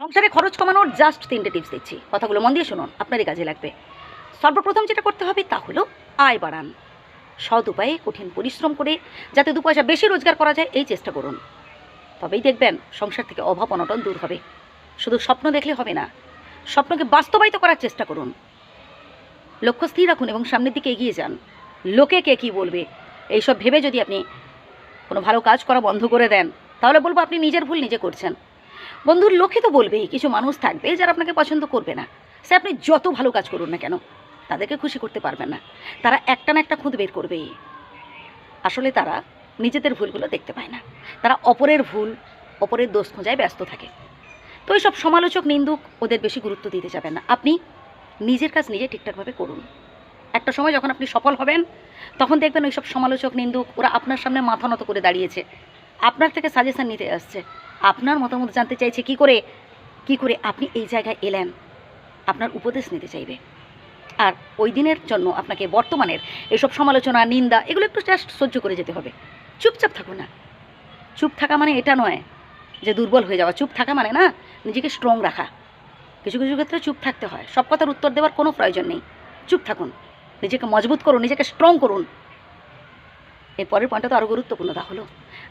সংসারে খরচ কমানোর জাস্ট তিনটে টিপস দিচ্ছি কথাগুলো মন দিয়ে শুনুন, আপনারই কাজে লাগবে। সর্বপ্রথম যেটা করতে হবে তা হলো আয় বাড়ান। সৎ উপায়ে কঠিন পরিশ্রম করে যাতে দু পয়সা বেশি রোজগার করা যায়, এই চেষ্টা করুন। তবেই দেখবেন সংসার থেকে অভাব অনটন দূর হবে। শুধু স্বপ্ন দেখলে হবে না, স্বপ্নকে বাস্তবায়িত করার চেষ্টা করুন। লক্ষ্য স্থির রাখুন এবং সামনের দিকে এগিয়ে যান। লোকে কে কী বলবে? এইসব ভেবে যদি আপনি কোনো ভালো কাজ করা বন্ধ করে দেন, তাহলে বলব আপনি নিজের ভুল নিজে করছেন। বন্ধুর লোকে তো বলবেই, কিছু মানুষ থাকবে যারা আপনাকে পছন্দ করবে না। সে আপনি যত ভালো কাজ করুন না কেন, তাদেরকে খুশি করতে পারবেন না। তারা একটা না একটা খুঁত বের করবেই। আসলে তারা নিজেদের ভুলগুলো দেখতে পায় না। তারা অপরের ভুল, অপরের দোষ খোঁজায় ব্যস্ত থাকে। তো এইসব সমালোচক, নিন্দুক, ওদের বেশি গুরুত্ব দিতে যাবেন না। আপনি নিজের কাজ নিজে ঠিকঠাকভাবে করুন। একটা সময় যখন আপনি সফল হবেন, তখন দেখবেন ওইসব সমালোচক, নিন্দুক, ওরা আপনার সামনে মাথা নত করে দাঁড়িয়েছে। আপনার থেকে সাজেশন নিতে আসছে। আপনার মতামত জানতে চাইছে কি করে? কি করে আপনি এই জায়গায় এলেন? আপনার উপদেশ নিতে চাইবে। আর ওই দিনের জন্য আপনাকে বর্তমানের এসব সমালোচনা, নিন্দা, এগুলো একটু জাস্ট সহ্য করে যেতে হবে। চুপচাপ থাকুন না। চুপ থাকা মানে এটা নয় যে দুর্বল হয়ে যাওয়া। চুপ থাকা মানে না, নিজেকে স্ট্রং রাখা। কিছু কিছু ক্ষেত্রে চুপ থাকতে হয়। সব কথার উত্তর দেওয়ার কোনো প্রয়োজন নেই। চুপ থাকুন। নিজেকে মজবুত করুন, নিজেকে স্ট্রং করুন। এর পরের পয়েন্টটা তো আরও গুরুত্বপূর্ণ। তা হলো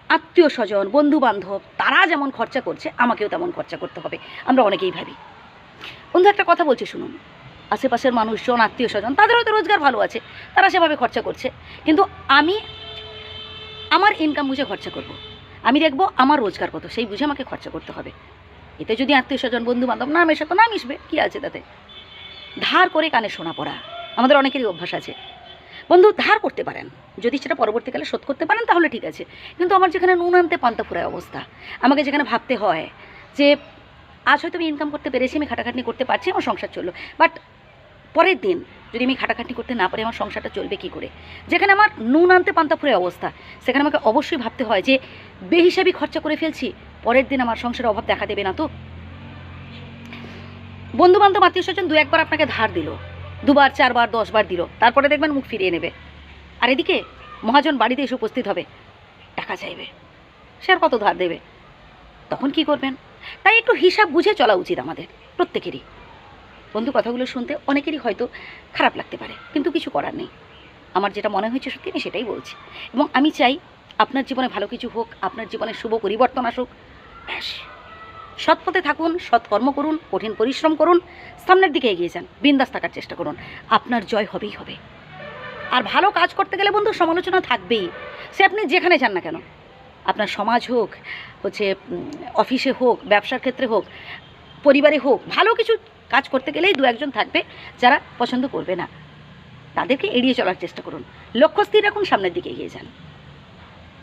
আত্মীয় স্বজন বন্ধু বান্ধব তারা যেমন খরচা করছে, আমাকেও তেমন খরচা করতে হবে। আমরা অনেকেই ভাবি। বন্ধু, একটা কথা বলছি, শুনুন। আশেপাশের মানুষজন, আত্মীয় স্বজন তাদের হয়তো রোজগার ভালো আছে। তারা সেভাবে খরচা করছে। কিন্তু আমি আমার ইনকাম বুঝে খরচা করব। আমি দেখব আমার রোজগার কত, সেই বুঝে আমাকে খরচা করতে হবে। এতে যদি আত্মীয় স্বজন বন্ধু বান্ধব না মেশে তো না মিশবে, কী আছে তাতে? ধার করে কানে শোনা পড়া। আমাদের অনেকেরই অভ্যাস আছে। বন্ধু, ধার করতে পারেন। যদি সেটা পরবর্তীকালে শোধ করতে পারেন, তাহলে ঠিক আছে। কিন্তু আমার যেখানে নুন আনতে পান্তা ফুরায় অবস্থা, আমাকে যেখানে ভাবতে হয় যে আজ হয়তো আমি ইনকাম করতে পেরেছি, আমি খাটাখাটনি করতে পারছি, আমার সংসার চলল। বাট পরের দিন যদি আমি খাটাখাটনি করতে না পারি, আমার সংসারটা চলবে কী করে? যেখানে আমার নুন আনতে পান্তা ফুরায় অবস্থা, সেখানে আমাকে অবশ্যই ভাবতে হয় যে বেহিসাবি খরচা করে ফেলছি, পরের দিন আমার সংসারের অভাব দেখা দেবে না তো? বন্ধু বান্ধব আত্মীয় স্বজন দু একবার আপনাকে ধার দিল, দুবার, চারবার, দশবার দিল, তারপরে দেখবেন মুখ ফিরিয়ে নেবে। আর এদিকে মহাজন বাড়িতে এসে উপস্থিত হবে। টাকা চাইবে। সে আর কত ধার দেবে? তখন কি করবেন? তাই একটু হিসাব বুঝে চলা উচিত আমাদের, প্রত্যেকেরই। বন্ধু কথাগুলো শুনতে অনেকেরই হয়তো খারাপ লাগতে পারে, কিন্তু কিছু করার নেই। আমার যেটা মনে হয়েছে সত্যি আমি সেটাই বলছি। এবং আমি চাই আপনার জীবনে ভালো কিছু হোক, আপনার জীবনে শুভ পরিবর্তন আসুক। ব্যাস। সৎ পথে থাকুন সৎ কর্ম করুন, কঠিন পরিশ্রম করুন, সামনের দিকে এগিয়ে যান, বিন্দাস থাকার চেষ্টা করুন। আপনার জয় হবেই হবে। আর ভালো কাজ করতে গেলে বন্ধু সমালোচনা থাকবেই। সে আপনি যেখানে যান না কেন? আপনার সমাজ হোক, হচ্ছে অফিসে হোক, ব্যবসার ক্ষেত্রে হোক, পরিবারে হোক, ভালো কিছু কাজ করতে গেলেই দু একজন থাকবে যারা পছন্দ করবে না। তাদেরকে এড়িয়ে চলার চেষ্টা করুন। লক্ষ্য স্থির রাখুন, সামনের দিকে এগিয়ে যান।